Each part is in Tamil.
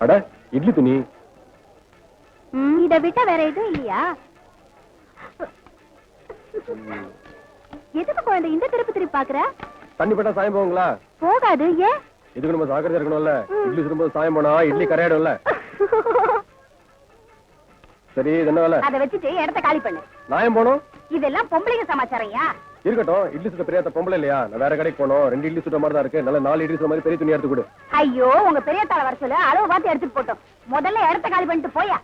அட இட்லி துணி. இத விட்ட வேற எதுவும் இல்லையா? எதுக்கு குழந்தை இந்த திருப்பி திருப்பி பாக்குற தண்ணி பட்டா சாயம் போகுங்களா? போகாது ஏன் இதுக்கு நம்ம ஜாக்கிரதையா இருக்கணும்ல. இட்லி சுடும்போது சாயம் போனா இட்லி கரையாடும்ல. சரி இது என்ன வேலை? அத வச்சுட்டு இடத்த காலி பண்ணு. நாயம் போனோம் இதெல்லாம் பொம்பளைங்க சமாச்சாரையா இருக்கட்டும் இட்லி சுட்ட பெரியாத்த பொம்பளை இல்லையா? நான் வேற கடைக்கு போனோம். ரெண்டு இட்லி சுட்ட மாதிரி தான் இருக்கு. நல்ல நாலு இட்லி சுட்ட மாதிரி பெரிய துணி எடுத்து கொடு. ஐயோ உங்க பெரிய தலை வர சொல்லு. அளவு பார்த்து எடுத்துட்டு போட்டோம். முதல்ல இடத்த காலி பண்ணிட்டு போயா.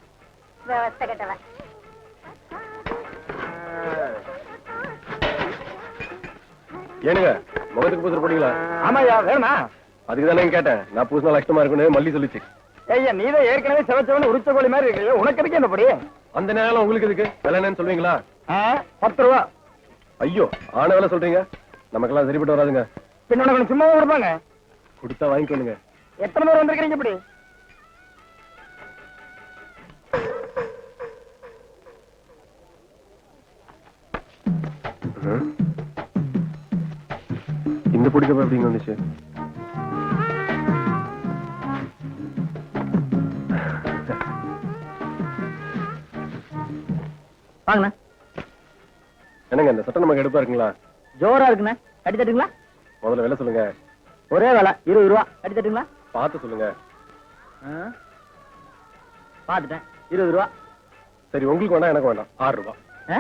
கெட்டவன் ஏனுங்க முகத்துக்கு பூசர் போட்டீங்களா ஆமாயா வேணா அதுக்கு தானே கேட்டேன். நான் பூசினா லட்சமா இருக்குன்னு மல்லி சொல்லிச்சு. ஐயா நீதான் ஏற்கனவே செவச்சவன உரிச்ச கோழி மாதிரி இருக்கு. உனக்கு எதுக்கு என்ன படி? அந்த நேரம் உங்களுக்கு எதுக்கு? விலை என்னன்னு சொல்லுவீங்களா? பத்து ரூபா. ஐயோ ஆன வேலை சொல்றீங்க. நமக்கெல்லாம் சரிப்பட்டு வராதுங்க. பின்ன உனக்கு சும்மா கொடுப்பாங்க. கொடுத்தா வாங்கிக்கோங்க எத்தனை பேர் வந்திருக்கீங்க இப்படி? இந்த பிடிக்கப்ப எப்படிங்க வந்துச்சு? வாங்கண்ணா. என்னங்க இந்த சட்டம் நமக்கு எடுப்பா இருக்குங்களா? ஜோரா இருக்குண்ணா. கட்டி தட்டுங்களா? முதல்ல விலை சொல்லுங்க. ஒரே வேலை இருபது ரூபா. கட்டி தட்டுங்களா? பார்த்து சொல்லுங்க. பாத்துட்டேன் இருபது ரூபா. சரி உங்களுக்கு வேண்டாம் எனக்கு வேண்டாம் ஆறு ரூபாய் ஆ?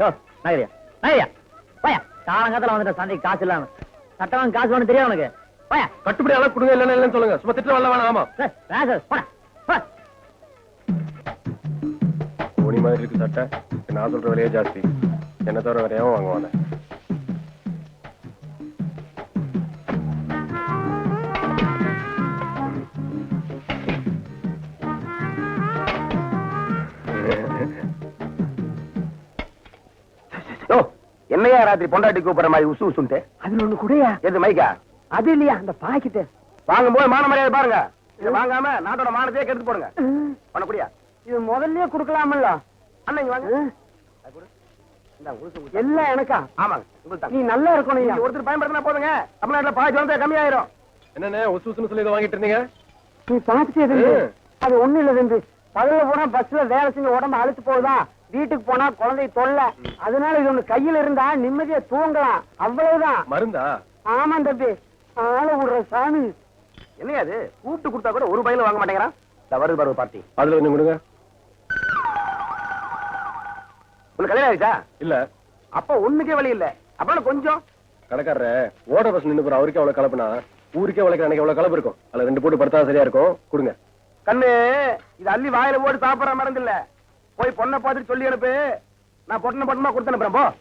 யோ, நகரியா நகரியா போயா. காலங்காலத்துல வந்துட்ட சந்தைக்கு காசு இல்லாம. சட்டம் காசு வேணும் தெரியும் உனக்கு போயா. கட்டுப்படி அளவு கொடுங்க இல்லைன்னு இல்லைன்னு சொல்லுங்க. சும்மா திட்டு வரல வேணாம் ஆமா. வேணாம் சார், போடா. துணி மாதிரி இருக்கு சட்டை. நான் சொல்ற விலையே ஜாஸ்தி. என்ன தவிர வேற யோ, என்னையா ராத்திரி பொண்டாட்டி கூப்பிடுற மாதிரி உசு உசுன்ட்டு அதுல ஒண்ணு கூடயா எது மைக்கா அது இல்லையா அந்த பாக்கெட்டு வாங்கும் போது மான மரியாதை பாருங்க இதை வாங்காம நாட்டோட மானத்தையே கெடுத்து போடுங்க பண்ணக்கூடியா இது முதல்லயே குடுக்கலாமல்ல அண்ணன் இங்க வாங்க எல்லாம் எனக்கா? உங்களுக்கு நீ. நல்லா இருக்கணும் நீங்க ஒருத்தர் பயன்படுத்தினா போதுங்க. தமிழ்நாட்டுல பாதி வந்து கம்மியாயிரும். என்னண்ணே உசு உசுன்னு சொல்லி இதை வாங்கிட்டு இருந்தீங்க? நீ பாத்துட்டே. அது ஒண்ணு இல்ல தம்பி பகல்ல போனா பஸ்ல வேலை செஞ்சு உடம்பு அழுத்து போகுதா? வீட்டுக்கு போனா குழந்தை தொல்லை. அதனால இது ஒண்ணு கையில இருந்தா நிம்மதியா தூங்கலாம். அவ்வளவுதான். மருந்தா? ஆமா தம்பி. ஆள விடுற சாமி. என்னையா அது? கூப்பிட்டு கொடுத்தா கூட ஒரு பையில வாங்க மாட்டேங்கிறான். வருது பருவ பார்ட்டி. அதுல கொஞ்சம் கொடுங்க. உனக்கு கல்யாணம் ஆயிடுச்சா? இல்ல. அப்ப ஒண்ணுக்கே வழி இல்ல. அப்புறம் கொஞ்சம்? கடைக்காரரு ஓட பஸ் நின்று போற அவருக்கே அவ்வளவு கலப்புனா ஊருக்கே உழைக்கிற அன்னைக்கு எவ்வளவு கலப்பு இருக்கும். அதுல ரெண்டு போட்டு படுத்தா சரியா இருக்கும். கொடுங்க. கண்ணு இது அள்ளி வாயில போட்டு சாப்பிடுற இல்ல. போய் பொண்ணை பார்த்துட்டு சொல்லி அனுப்பு. நான் பொண்ணை பொண்ணமா கொடுத்து அனுப்புறேன் போ.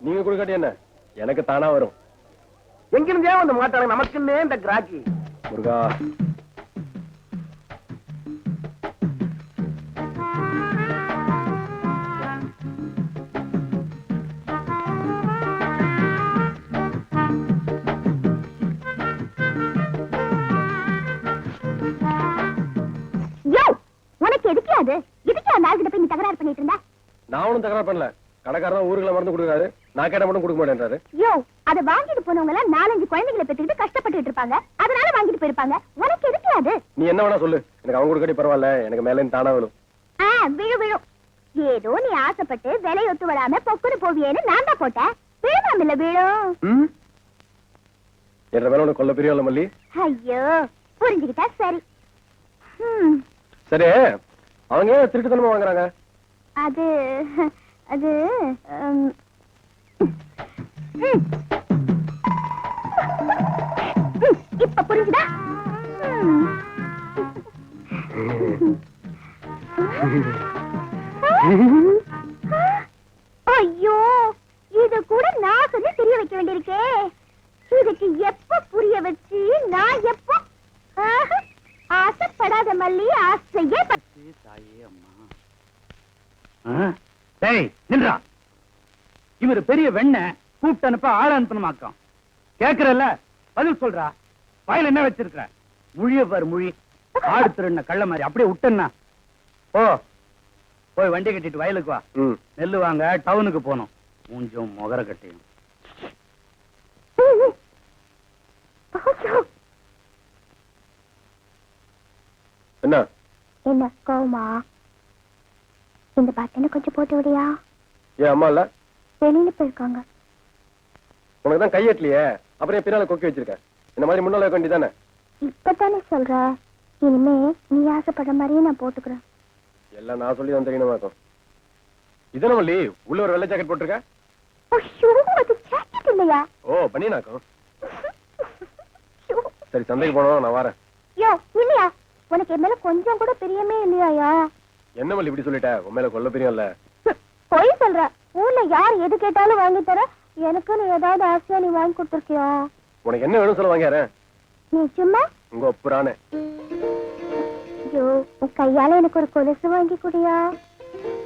நீங்க கொடுக்காட்டி என்ன? எனக்கு தானா வரும். எங்கிருந்தே வந்து மாட்டாங்க? நமக்குன்னே இந்த கிராக்கி. முருகா. யோ உனக்கு எதுக்கு அது? எதுக்கு அந்த ஆள்கிட்ட போய் நீ தகராறு பண்ணிட்டு இருந்த? நான் ஒண்ணும் தகராறு பண்ணல. கடைக்காரர் தான் ஊருக்குள்ள மருந்து கொடுக்குறாரு. நான் கேட்ட மட்டும் கொடுக்க மாட்டேன்றாரு. யோ அத வாங்கிட்டு போனவங்க எல்லாம் நாலஞ்சு குழந்தைகளை பெற்றுக்கிட்டு கஷ்டப்பட்டுட்டு இருப்பாங்க. அதனால வாங்கிட்டு போயிருப்பாங்க. உனக்கு எதுக்கு அது? நீ என்ன வேணா சொல்லு. எனக்கு அவங்க கொடுக்காட்டி பரவாயில்ல. எனக்கு மேல தானா விழும் ஆ விழு விழும் ஏதோ நீ ஆசைப்பட்டு விலை ஒத்து வராம பொக்குன்னு போவியேன்னு நான் தான் போட்டேன். விழுமாம் இல்ல விழும் என்ற மேல உனக்கு கொல்ல பெரிய மல்லி? ஐயோ புரிஞ்சுக்கிட்டா சரி. சரி அவங்க ஏன் திருட்டுத்தனமா வாங்குறாங்க? அது அது ஆள அனுப்பணுமாக்கம். கேக்குறல்ல? பதில் சொல்றா. வயல் என்ன வச்சிருக்கிற? முழிய பாரு முழி. ஆடு திருண்ண கள்ள மாதிரி. அப்படியே விட்டேன்னா. ஓ போய் வண்டி கட்டிட்டு வயலுக்கு வா. ம். நெல்லு வாங்க டவுனுக்கு போகணும். மூஞ்சும் முகர கட்டியும். என்ன என்ன கோவமா? இந்த பட்டனை கொஞ்சம் போட்டு விடியா? ஏன் அம்மா இல்ல? வெளியில போயிருக்காங்க. உனக்கு தான் கையெட்டலையே. அப்புறம் பின்னால கொக்கி வச்சிருக்க. இந்த மாதிரி முன்னால வைக்க வேண்டியதானே இப்பதானே சொல்ற. இனிமே நீ ஆசைப்படுற மாதிரியே நான் போட்டுக்கிறேன். எல்லாம் நான் சொல்லி தான் தெரியணுமாக்கும் இதன வள்ளி உள்ள ஒரு வெள்ளை ஜாக்கெட் போட்டிருக்க? ஓ பண்ணினாக்கும். சரி சந்தைக்கு போனோம் நான் வரேன். யோ இல்லையா? உனக்கு என் மேல கொஞ்சம் கூட பிரியமே இல்லையாயா? என்ன வள்ளி இப்படி சொல்லிட்ட? உன் மேல கொல்ல பிரியம் இல்ல. பொய் சொல்ற. ஊர்ல யார் எது கேட்டாலும் வாங்கி தர எனக்கு நீ ஏதாவது ஆசையா நீ வாங்கி கொடுத்துருக்கியா? உனக்கு என்ன வேணும் சொல்ல வாங்கிறேன் நீ சும்மா? உங்க ஒப்புறானே ஐயோ உன் கையால எனக்கு ஒரு கொலுசு வாங்கி குடியா?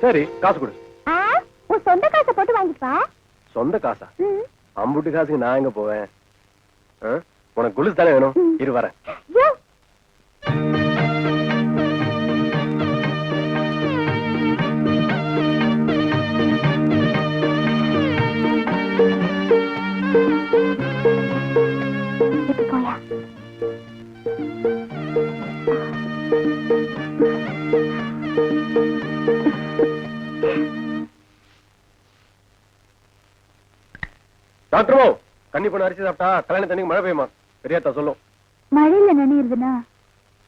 சரி காசு கொடு. ஆ? உன் சொந்த காசை போட்டு வாங்கிட்டு வா. சொந்த காசா? ம். அம்புட்டு காசுக்கு நான் எங்க போவேன்? ஆ? உனக்கு குளிச்சு தானே வேணும்? இரு வரேன். யோ டாக்டர் கண்ணி பொண்ணு அரிசி சாப்பிட்டா கல்யாண தண்ணிக்கு மழை பெய்யுமா? பெரியாத்தா சொல்லும் மழையில நனையிறதுனா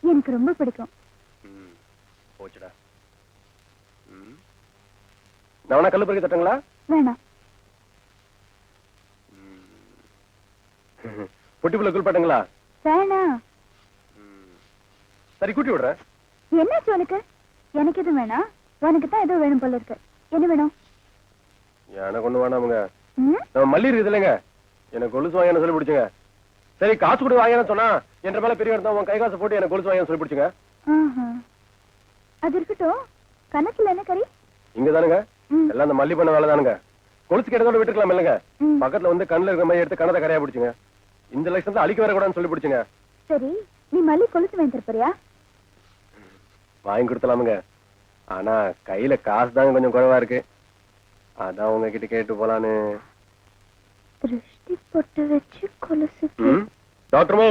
எனக்கு ரொம்ப பிடிக்கும். போச்சுடா. நான் வேணா கல்லு பறிக்க தட்டுங்களா? வேணாம். பொட்டிப்புள்ள குளிப்பாட்டுங்களா வேணாம். சரி கூட்டி விடுறேன். என்னாச்சு உனக்கு? எனக்கு எதுவும் வேணாம். உனக்கு தான் ஏதோ வேணும் போல இருக்கு. என்ன வேணும்? எனக்கு ஒண்ணு வேணாமுங்க? நம்ம மல்லி இருக்குது இல்லைங்க. எனக்கு கொலுசு வாங்கன்னு சொல்லி பிடிச்சுங்க. சரி காசு கொடுத்து வாங்கன்னு சொன்னா என்ற மேல பெரிய இருந்தா உன் கை காசு போட்டு எனக்கு கொலுசு வாங்கன்னு சொல்லி பிடிச்சுங்க. ஆஹா. அது இருக்கட்டும். கணக்குல என்ன கறி? இங்க தானுங்க ம். எல்லாம் அந்த மல்லி பண்ண வேலை தானுங்க கொலுசு கிட்டத்தோட விட்டுருக்கலாம் இல்லைங்க. பக்கத்துல வந்து கண்ணுல இருக்கிற மாதிரி எடுத்து கணத்தை கரையா பிடிச்சுங்க. இந்த லட்சம் தான் அழிக்க வரக்கூடாதுன்னு சொல்லி பிடிச்சுங்க. சரி நீ மல்லி கொலுசு வாங்கி தரப்போறியா? வாங்கி கொடுத்தலாமுங்க ஆனா கையில காசு தாங்க கொஞ்சம் குறைவா இருக்கு. அதான் உங்ககிட்ட கேட்டு போலான்னு. திருஷ்டி பொட்டு வச்சு கொலுசு ம்? டாக்டர் மோ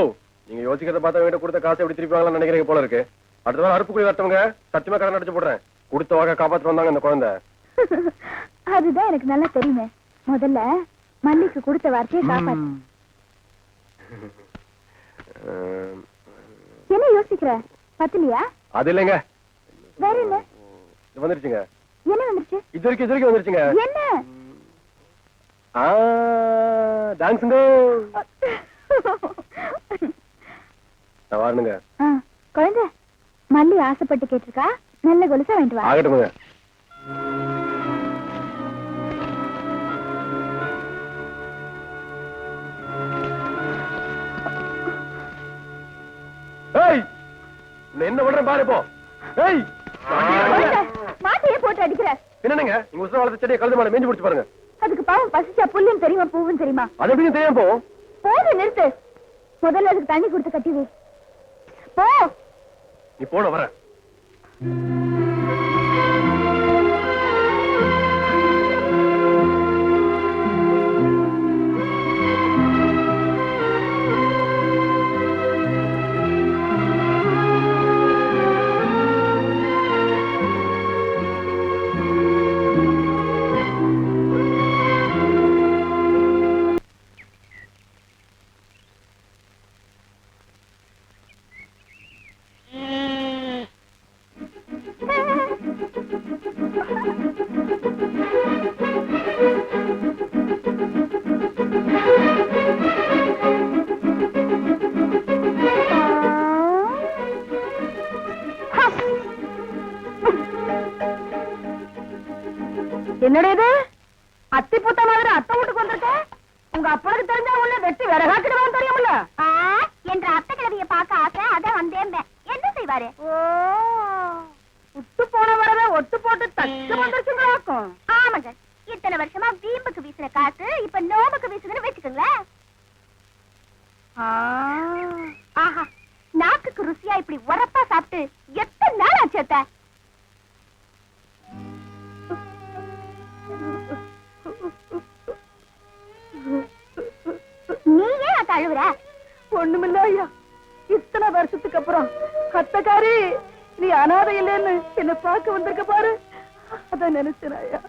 நீங்க யோசிக்கிறத பார்த்தா வீட்டை கொடுத்த காசை எப்படி திருப்பி நினைக்கிறீங்க போல இருக்கு. அடுத்த வாரம் அறுப்பு குழி வரட்டவங்க சத்தியமா கடன் அடிச்சு போடுறேன். கொடுத்த வாங்க காப்பாத்து வந்தாங்க இந்த குழந்தை. அதுதான் எனக்கு நல்லா தெரியுமே. முதல்ல மல்லிக்கு கொடுத்த வார்த்தையை காப்பாத்து. அஹ், என்ன யோசிக்கிற? பத்தலையா? அது இல்லைங்க. வேற என்ன? இது வந்துருச்சுங்க. என்ன வந்துருச்சு? இது வரைக்கும் இது வரைக்கும் வந்துருச்சுங்க. என்ன? டான்ஸுங்க ஆ, குழந்தை மல்லி ஆசைப்பட்டு கேட்டிருக்கா? நல்ல கொலுசா வாங்கிட்டு வா. நான் என்ன பண்றேன் பாரு இப்போ. மாட்டையே போட்டு அடிக்கிற. என்னங்க இங்க உசுர வளர்த்த செடியை கழுது மாட மேஞ்சு பிடிச்சு பாருங்க. அதுக்கு பாவம் பசிச்சா புல்லுன்னு தெரியுமா பூவும் தெரியுமா? அது எப்படியும் தெரியாம போகும் போது நிறுத்து. முதல்ல அதுக்கு தண்ணி கொடுத்து கட்டி வை. போ. நீ போன வர. என்னடா அழுவுற ஒண்ணுமில்ல ஐயா. இத்தனை வருஷத்துக்கு அப்புறம் அத்தக்காரி நீ அனாதை இல்லைன்னு என்ன பார்க்க வந்திருக்க பாரு. அத நினைச்சேன் ஐயா.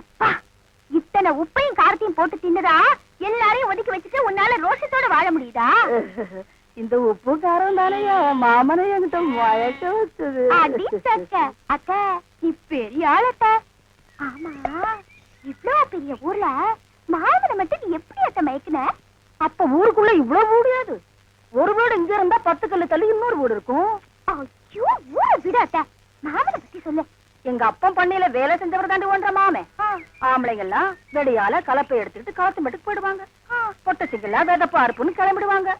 அப்பா, இத்தனை உப்பையும் காரத்தையும் போட்டு தின்னுதா? எல்லாரையும் ஒதுக்கி வச்சுட்டு உன்னால ரோஷத்தோட வாழ முடியுதா? இந்த உப்பு காரம் தானையா மாமனை என்கிட்ட மயக்க வச்சது. அக்கா நீ பெரிய ஆளத்த. ஆமா இவ்வளவு பெரிய ஊர்ல மாமனை மட்டும் நீ எப்படி அத்த மயக்குன? அப்ப ஊருக்குள்ள இவ்வளவு முடியாது ஒரு வீடு இங்க இருந்தா பத்து கல்லு தள்ளி இன்னொரு வீடு இருக்கும். ஐயோ ஊரை விட அத்த. மாமனை பத்தி சொல்லு. எங்க அப்பன் பண்ணையில வேலை செஞ்சவர் தாண்டி ஒன்ற மாமே. ஆம்பளைங்க எல்லாம் வெடியால கலப்பை எடுத்துட்டு காத்து மட்டுக்கு போயிடுவாங்க. பொட்ட சிங்கெல்லாம் வெதப்பா அறுப்புன்னு கிளம்பிடுவாங்க.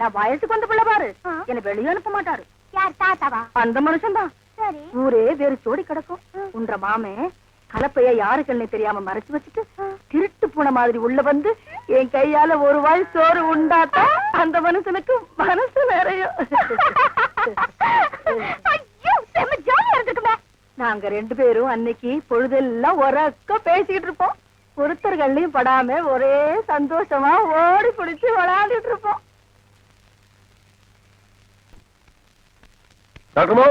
நான் வயசுக்கு வந்த பிள்ளை பாரு. என்ன வெளியே அனுப்ப மாட்டாரு. யார் தாத்தாவா? அந்த மனுஷன்தான். சரி. ஊரே வெறிச்சோடி கிடக்கும். உன்ற மாமே கலப்பைய யாருக்குன்னு தெரியாம மறைச்சு வச்சுட்டு திருட்டு பூனை மாதிரி உள்ள வந்து என் கையால ஒரு வாய் சோறு உண்டாத்தா அந்த மனுஷனுக்கு மனசு இருந்திருக்குமே. நாங்க ரெண்டு பேரும் அன்னைக்கு பொழுதெல்லாம் உறக்க பேசிக்கிட்டு இருப்போம். ஒருத்தர்கள்லயும் படாம ஒரே சந்தோஷமா ஓடி பிடிச்சு விளையாடிட்டு இருப்போம். டாக்டர் மோ.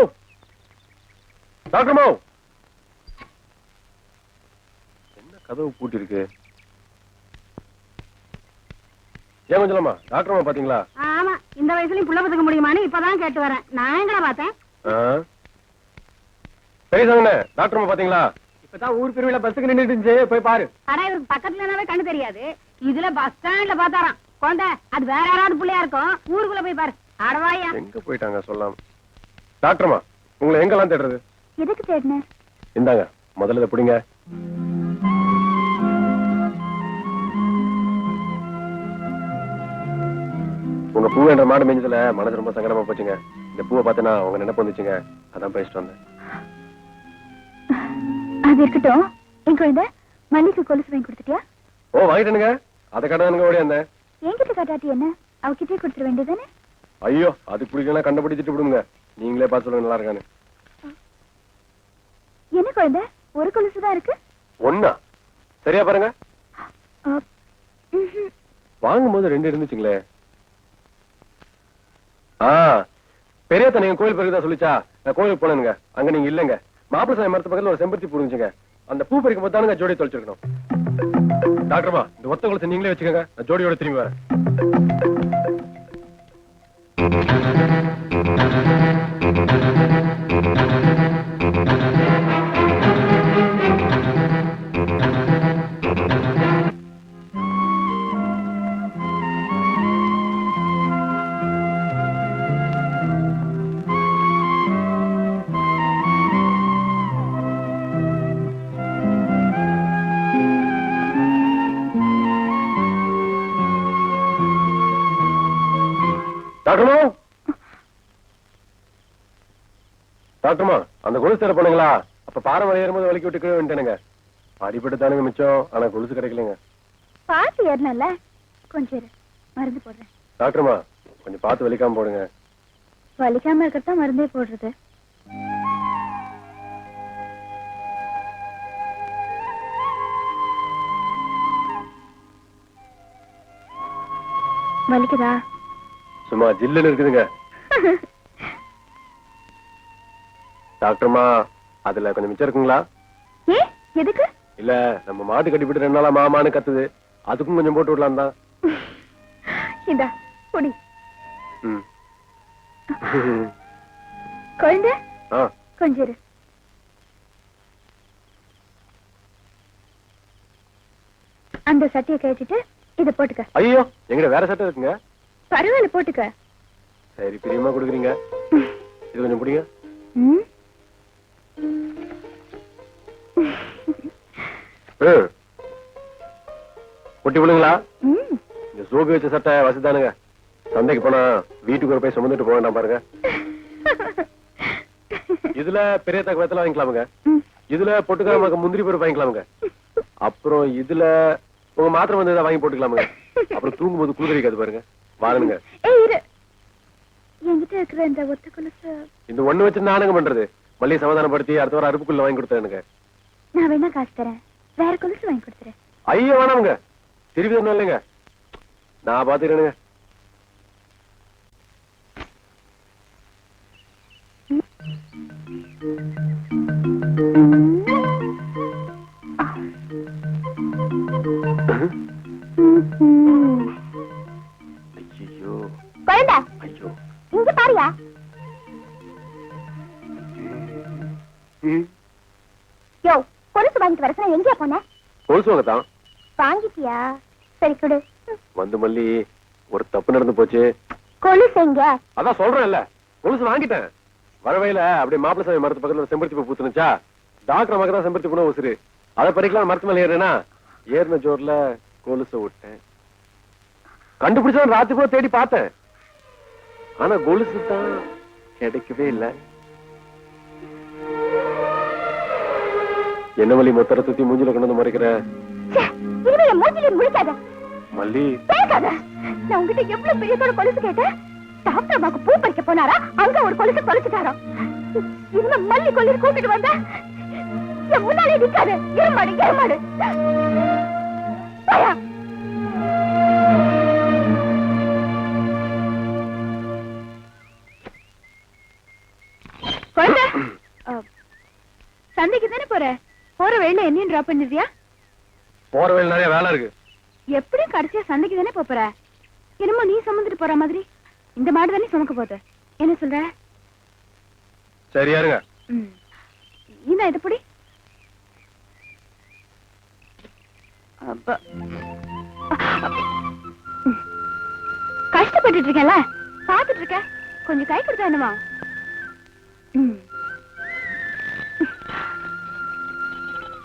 டாக்டர் மோ என்ன கதவு பூட்டி இருக்கு ஏன் கொஞ்சலாமா டாக்டர் அம்மா பாத்தீங்களா? ஆமா இந்த வயசுலயும் புள்ள பத்துக்க முடியுமான்னு இப்பதான் கேட்டு வரேன். நான் எங்கடா பார்த்தேன்? பெரியசாங்கண்ணே டாக்டர் அம்மா பாத்தீங்களா? இப்பதான் ஊர் பிரிவுல பஸ்ஸுக்கு நின்னுட்டு இருந்துச்சு போய் பாரு. ஆனா இவருக்கு பக்கத்துலனாவே கண்ணு தெரியாது. இதுல பஸ் ஸ்டாண்ட்ல பாத்தாராம் குழந்தை அது வேற யாராவது புள்ளையா இருக்கும். ஊருக்குள்ள போய் பாரு. அடவாயா. எங்க போயிட்டாங்க சொல்லாம? டாக்டர்மா உங்களை எங்கெல்லாம் தேடுறது? எதுக்கு தேடின? இந்தாங்க முதல்ல இதை பிடிங்க. உங்க பூ என்ற மாடு மேஞ்சதுல மனசு ரொம்ப சங்கடமா போச்சுங்க. இந்த பூவை பார்த்தனா உங்க நினைப்பு வந்துச்சுங்க. அதான் பேசிட்டு வந்தேன். அது இருக்கட்டும். என் குழந்தை மல்லிக்கு கொலுசு வாங்கி கொடுத்துட்டியா? ஓ வாங்கிட்டேனுங்க. அதை கடனுங்க ஓடி வந்தேன். என்கிட்ட காட்டாட்டி என்ன? அவகிட்டே கொடுத்துட வேண்டியதானே ஐயோ அது பிடிக்கலாம் கண்டுபிடிச்சிட்டு விடுங்க. நீங்களே பார்த்து சொல்லுங்க நல்லா இருக்கான்னு. என்ன குழந்தை? ஒரு கொலுசு தான் இருக்கு? ஒன்னா சரியா பாருங்க. அ, ம்ஹும். வாங்கும்போது ரெண்டு இருந்துச்சுங்களே. ஆ. பெரியத்த நீங்க கோயில் பிறகுதான் சொல்லிச்சா? நான் கோயிலுக்கு போனேனுங்க. அங்க நீங்க இல்லங்க. மாப்பிள்ள சாமி மரத்து பக்கத்துல ஒரு செம்பருத்தி புரிஞ்சுங்க அந்த பூ பறிக்கும் போது தானுங்க ஜோடி தொலைச்சிருக்கணும் டாக்டர்மா இந்த ஒத்த குளத்தை நீங்களே வச்சுக்கோங்க. நான் ஜோடியோட திரும்பி வரேன். வலிக்கி விட்டு கீழே வந்துட்டேனுங்க. அடிபட்டு தானுங்க மிச்சம். ஆனா கொலுசு கிடைக்கலங்க. பார்த்து ஏறணும்ல? கொஞ்சம் மருந்து போடுறேன். டாக்டர்மா கொஞ்சம் பார்த்து வலிக்காம போடுங்க. வலிக்காம இருக்கத்தான் மருந்தே போடுறது? வலிக்குதா? சும்மா ஜில்லுன்னு இருக்குதுங்க. டாக்டர்மா அதுல கொஞ்சம் மிச்சம் இருக்குங்களா? எதுக்கு? இல்ல நம்ம மாட்டு கட்டிவிட்டு ரெண்டு நாளா மாமான்னு கத்துது. அதுக்கும் கொஞ்சம் போட்டு விடலாம் தான். இந்தா குடி ம். குழந்தை கொஞ்சம் இரு அந்த சட்டையை கழிச்சிட்டு இத போட்டுக்க. ஐயோ எங்கிட்ட வேற சட்டை இருக்குங்க. பரவாயில்ல போட்டுக்க. சரி பிரியமா கொடுக்குறீங்க. இது கொஞ்சம் பிடிங்க. ம். ஒட்டி விடுங்களா இந்த சோக்கு வச்ச சட்டை வசதானுங்க சந்தைக்கு போனா வீட்டுக்கு ஒரு போய் சுமந்துட்டு போக வேண்டாம் பாருங்க. இதுல பெரிய தகவத்துல வாங்கிக்கலாமுங்க. ம். இதுல பொட்டுக்காரமாக்க முந்திரி பருப்பு வாங்கிக்கலாமுங்க. அப்புறம் இதுல உங்க மாத்திரை வந்து வாங்கி போட்டுக்கலாமுங்க. அப்புறம் தூங்கும்போது குளிரிக்காது பாருங்க. இருக்கிற இந்த ஒண்ணு வச்சு நானுங்க பண்றது. மல்லிகை சமாதானப்படுத்தி அடுத்த வாரம் அருப்புக்குள்ள வாங்கி கொடுத்தேனுங்க நான் வேணா காசு தரேன். வேற கொலுசு வாங்கி கொடுத்துரு. ஐயோ வேணாமுங்க. திருப்பி தரணும் நான் பாத்துக்கிறேனுங்க ஐயோ குழந்தை ஐயோ. இங்க பாருயா. ம். கொலுசு வாங்கிட்டு வர சொன்னா எங்கேயா போன? கொலுசுவாங்க தான் வாங்கிட்டியா? சரி கொடு. வந்து மல்லி ஒரு தப்பு நடந்து போச்சு. கொலுசு எங்க அதான் சொல்றேன்ல. கொலுசு வாங்கிட்டேன். வரவையில அப்படியே மாப்பிள சாமி மரத்து பக்கத்துல செம்பருத்தி பூ பூத்துனுச்சா? டாக்டர் மகன் தான் செம்பருத்தி பூனா உசுரு அதை பறிக்கலாம் மரத்து மேல ஏறுனா ஏறின ஜோர்ல கொலுசை விட்டேன். கண்டுபிடிச்சா ராத்திரி கூட தேடி பார்த்தேன். ஆனா கொலுசு தான் கிடைக்கவே இல்ல. என்ன மல்லி மொத்தரை சுத்தி மூஞ்சில கொண்டு வந்து முறைக்கிற? இனிமே என் மூஞ்சில முழிக்காத. மல்லி. பேசாத. நான் உங்ககிட்ட எவ்வளவு பெரியதோட கொலுசு கேட்டேன்? டாக்டர் அம்மாக்கு பூ பறிக்க போனாரா? அங்க ஒரு கொலுசு தொலைச்சுட்டாராம் இனிமே மல்லி கொல்லி கூட்டிட்டு வந்த என் முன்னாலே நிக்காது. இருமாடு இருமாடு. போயா. சந்தைக்கு தானே போற? போற வழியில என்னையும் டிராப் பண்ணிருவியா போற வழியில நிறைய வேலை இருக்கு. எப்படியும் கடைசியா சந்தைக்கு தானே போற? என்னமோ நீ சுமந்துட்டு போற மாதிரி. இந்த மாடு தானே சுமக்க போகுது. என்ன சொல்ற? சரியா இருங்க ம். இந்தா இது புடி. அப்ப. கஷ்டப்பட்டுட்டு இருக்கேன்ல. பாத்துட்டு இருக்க. கொஞ்சம் கை கொடுத்தா என்னமா.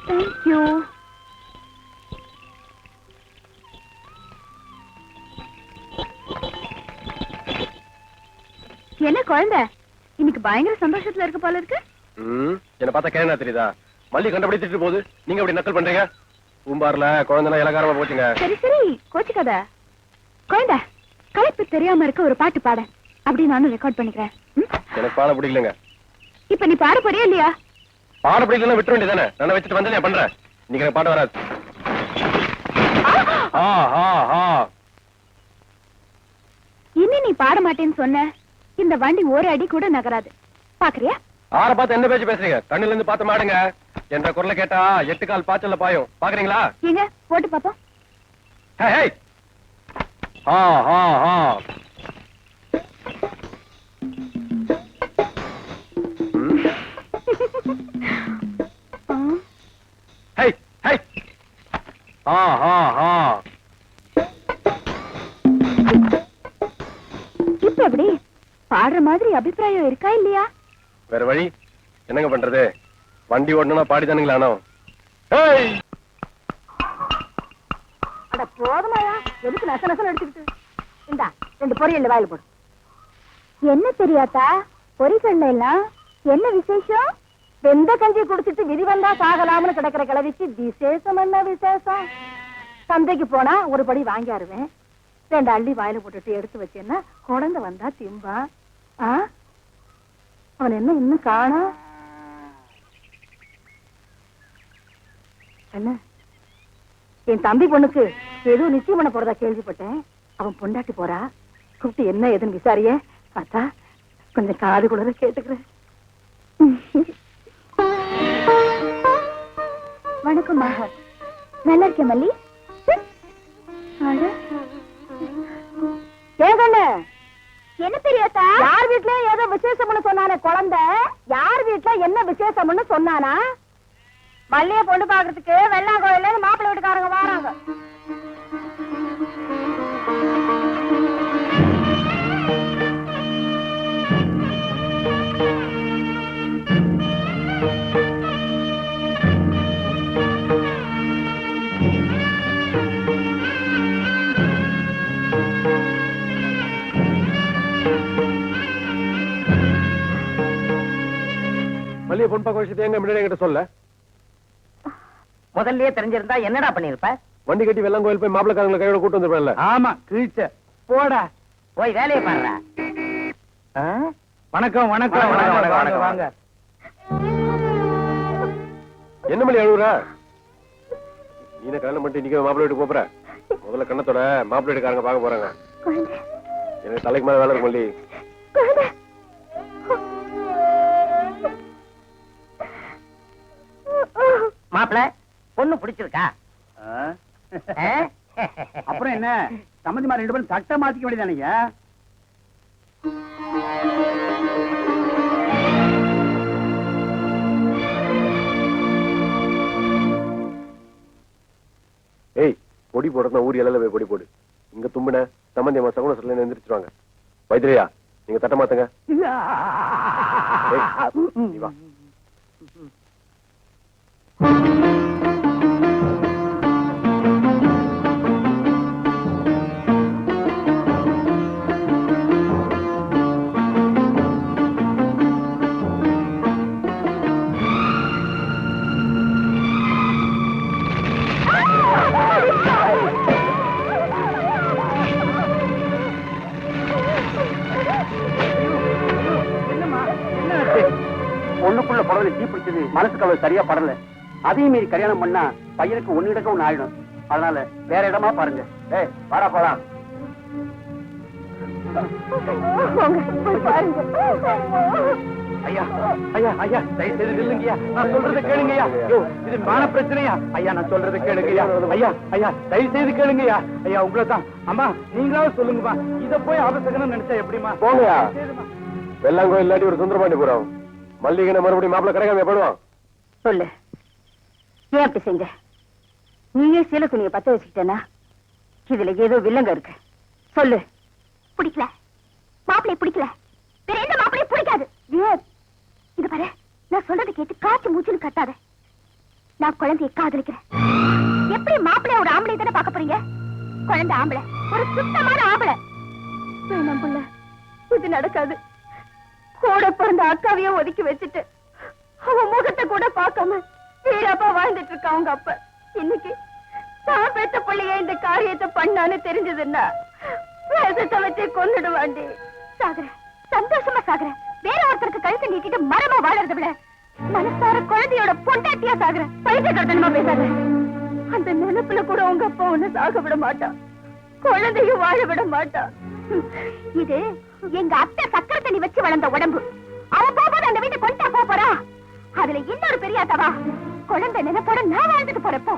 தேங்க்யூ என்ன குழந்தை? இன்னைக்கு பயங்கர சந்தோஷத்துல இருக்க போல இருக்கு. என்ன பார்த்தா கேனா தெரியுதா? மல்லி கண்டுபிடிச்சிட்டு போகுது. நீங்க அப்படி நக்கல் பண்றீங்க? பூம்பார்ல குழந்தைனா இலகாரமா போச்சுங்க. சரி சரி. கோச்சுக்காத. குழந்தை களைப்பு தெரியாம இருக்க ஒரு பாட்டு பாட. அப்படி நானும் ரெக்கார்ட் பண்ணிக்கிறேன்? எனக்கு பாட பிடிக்கலங்க. இப்ப நீ பாட போறியா இல்லையா? பாட விட்டுற வேண்டியதானே நான் வச்சுட்டு வந்து நான் பண்றேன். இன்னைக்கு எனக்கு பாட வராது. இனி நீ பாட மாட்டேன்னு சொன்ன இந்த வண்டி ஒரு அடி கூட நகராது. பாக்குறியா? ஆற பார்த்து என்ன பேச்சு பேசுறீங்க? கண்ணுல இருந்து பார்த்து மாடுங்க. என்ற குரலை கேட்டா எட்டு கால் பாய்ச்சல்ல பாயும். பாக்குறீங்களா? எங்க போட்டு பாப்போம். இப்ப எப்படி? பாடுற மாதிரி அபிப்பிராயம் இருக்கா இல்லையா? வேற வழி? என்னங்க பண்றது? வண்டி ஓடணும்னா பாடி தானுங்களா ஆனோ ஏய்! அட போதுமாயா எதுக்கு நச நசன் எடுத்துக்கிட்டு இந்தா ரெண்டு பொரியல் வாயில் போடு. என்ன தெரியாதா? பொறிக்கல்ல எல்லாம் என்ன விசேஷம்? வெந்த கஞ்சி குடிச்சிட்டு விதி வந்தா சாகலாம்னு கிடக்கிற கிளவிக்கு விசேஷம் என்ன விசேஷம்? சந்தைக்கு போனா ஒரு படி வாங்கியாருவேன். ரெண்டு அள்ளி வாயில போட்டுட்டு எடுத்து வச்சேன்னா குழந்தை வந்தா திம்பா. ஆ? அவன் என்ன இன்னும் காணா? என்ன? என் தம்பி பொண்ணுக்கு ஏதோ நிச்சயம் பண்ண போறதா கேள்விப்பட்டேன். அவன் பொண்டாட்டி போறா? கூப்பிட்டு என்ன ஏதுன்னு விசாரிய. பார்த்தா கொஞ்சம் காது குளிர கேட்டுக்கிறேன். வணக்கம் மகா நல்லா இருக்கேன் மல்லி? என்ன தெரியாதா யார் வீட்ல ஏதோ விசேஷம்னு சொன்னானே குழந்தை. யார் வீட்ல என்ன விசேஷம்னு சொன்னானா? மல்லிய பொண்ணு பாக்குறதுக்கு வெள்ளாங்கோயில இருந்து பார்க்க விஷயத்தை எங்க முன்னாடி என்கிட்ட சொல்ல? முதல்லயே தெரிஞ்சிருந்தா என்னடா பண்ணிருப்ப வண்டி கட்டி வெள்ளம் கோயில் போய் மாப்பிளக்காரங்களை கையோட கூட்டு வந்துருப்பேன்ல. ஆமா கிழிச்ச. போடா. போய் வேலையை பாடுற வணக்கம் வணக்கம் வணக்கம், வணக்கம் வணக்கம், வாங்க வாங்க. என்ன மணி அழுகுற நீ என்ன கல்யாணம் பண்ணிட்டு இன்னைக்கு மாப்பிள்ளை வீட்டுக்கு போற? முதல்ல கண்ணத்தோட மாப்பிள்ளை வீட்டுக்காரங்க பார்க்க போறாங்க. எனக்கு தலைக்கு மேல வேலை இருக்கு பொண்ணு பிடிச்சிருக்கா? அப்புறம் என்ன? சம்மந்திமா ரெண்டு பேரும் சட்டை மாத்திக்க வேண்டியதானீங்க ஏய் பொடி போடுறதுனா ஊர் இலையில போய் பொடி போடு. இங்க தும்புன சம்பந்தி அம்மா சகுன சொல்ல எந்திரிச்சிருவாங்க. வைத்திரியா நீங்க தட்ட மாத்துங்க. பொண்ணுக்குள்ள புடவை தீ பிடிச்சது மனசுக்கு அவள் சரியா படல. அதையும் மீறி கல்யாணம் பண்ணா பையனுக்கு ஒன்னு இடக்க ஒண்ணு ஆயிடும். அதனால வேற இடமா பாருங்க. ஏய் வாடா போலாம். ஐயா ஐயா ஐயா தயவு செய்து நில்லுங்கய்யா. நான் சொல்றதை கேளுங்கய்யா. யோ இது மான பிரச்சனையா? ஐயா நான் சொல்றதை கேளுங்கய்யா. ஐயா ஐயா தயவு செய்து கேளுங்கய்யா. ஐயா உங்களை தான். அம்மா நீங்களாவது சொல்லுங்கம்மா. இத போய் அவசகனம் நினைச்சா எப்படிமா செய்தும்மா. வெள்ளாங்கோ இல்லாட்டி ஒரு சுந்தரபாண்டி போறோம் மல்லிகனை மறுபடியும் மாப்பிள்ள கிடைக்காம போயிடுவான். சொல்லு. ஏன் அப்படி செஞ்ச நீயே சீல துணியை பத்த வச்சுக்கிட்டேனா இதுல ஏதோ வில்லங்க இருக்கு. சொல்லு. பிடிக்கல. மாப்பிளைய பிடிக்கல. வேற எந்த மாப்பிளையும் பிடிக்காது. ஏன்? இது பாரு நான் சொல்றதை கேட்டு காத்து மூச்சுன்னு கத்தாத. நான் குழந்தையை காதலிக்கிறேன். எப்படி மாப்பிளைய ஒரு ஆம்பளை தானே பார்க்க போறீங்க? குழந்தை ஆம்பளை. ஒரு சுத்தமான ஆம்பளை. வேணாம் புள்ள இது நடக்காது. கூட பிறந்த அக்காவையே ஒதுக்கி வச்சுட்டு அவன் முகத்தை கூட பார்க்காம வீராப்பா வாழ்ந்துட்டு இருக்கா அவங்க அப்ப. இன்னைக்கு தான் பெத்த பிள்ளைய இந்த காரியத்தை பண்ணான்னு தெரிஞ்சதுன்னா வேஷத்தை வச்சே கொன்னுடுவாண்டி. சாகுற சந்தோஷமா சாகுற வேற ஒருத்தருக்கு கழுத்தை நீட்டிட்டு மரமா வாழறத விட மனசார குழந்தையோட பொண்டாட்டியா சாகுறேன் கட்டணமா பேசாத. அந்த நினைப்புல கூட உங்க அப்பா ஒண்ணு சாக விட மாட்டான் குழந்தையும் வாழ விட மாட்டான் இது எங்க அத்தை சக்கர தண்ணி வச்சு வளர்ந்த உடம்பு. அவ போகும்போது அந்த வீட்டை கொண்டா போறா. அதுல இன்னொரு பெரிய அத்தவா? குழந்தை நினைப்போட நான் வாழ்ந்துட்டு போறப்போ.